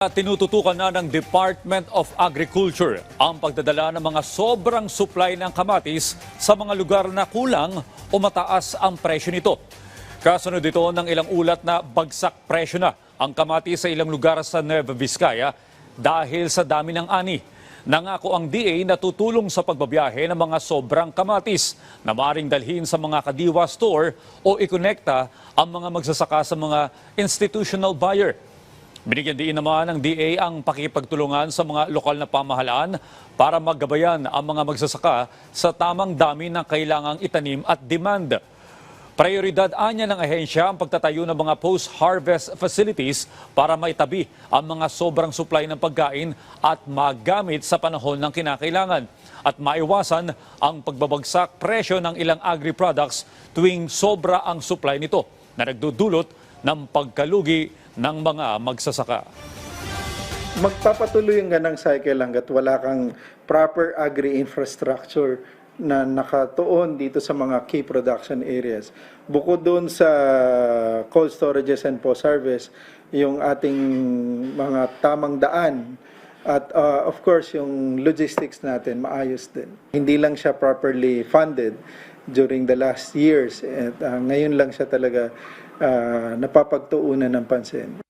Tinututukan na ng Department of Agriculture ang pagdadala ng mga sobrang supply ng kamatis sa mga lugar na kulang o mataas ang presyo nito. Kasunod ito ng ilang ulat na bagsak presyo na ang kamatis sa ilang lugar sa Nueva Vizcaya dahil sa dami ng ani. Nangako ang DA na tutulong sa pagbabiyahe ng mga sobrang kamatis na maaaring dalhin sa mga kadiwa store o ikonekta ang mga magsasaka sa mga institutional buyer. Binigyan din naman ng DA ang pakipagtulungan sa mga lokal na pamahalaan para maggabayan ang mga magsasaka sa tamang dami ng kailangang itanim at demand. Prioridad anya ng ahensya ang pagtatayo ng mga post-harvest facilities para maitabi ang mga sobrang supply ng pagkain at magamit sa panahon ng kinakailangan at maiwasan ang pagbabagsak presyo ng ilang agri-products tuwing sobra ang supply nito na nagdudulot ng pagkalugi ng mga magsasaka. magpapatuloy yung ganang cycle hanggat wala kang proper agri-infrastructure na nakatuon dito sa mga key production areas. Bukod doon sa cold storages and post-harvest, yung ating mga tamang daan at uh, of course yung logistics natin maayos din. Hindi lang siya properly funded during the last years at uh, ngayon lang siya talaga uh, napapagtuunan ng pansin.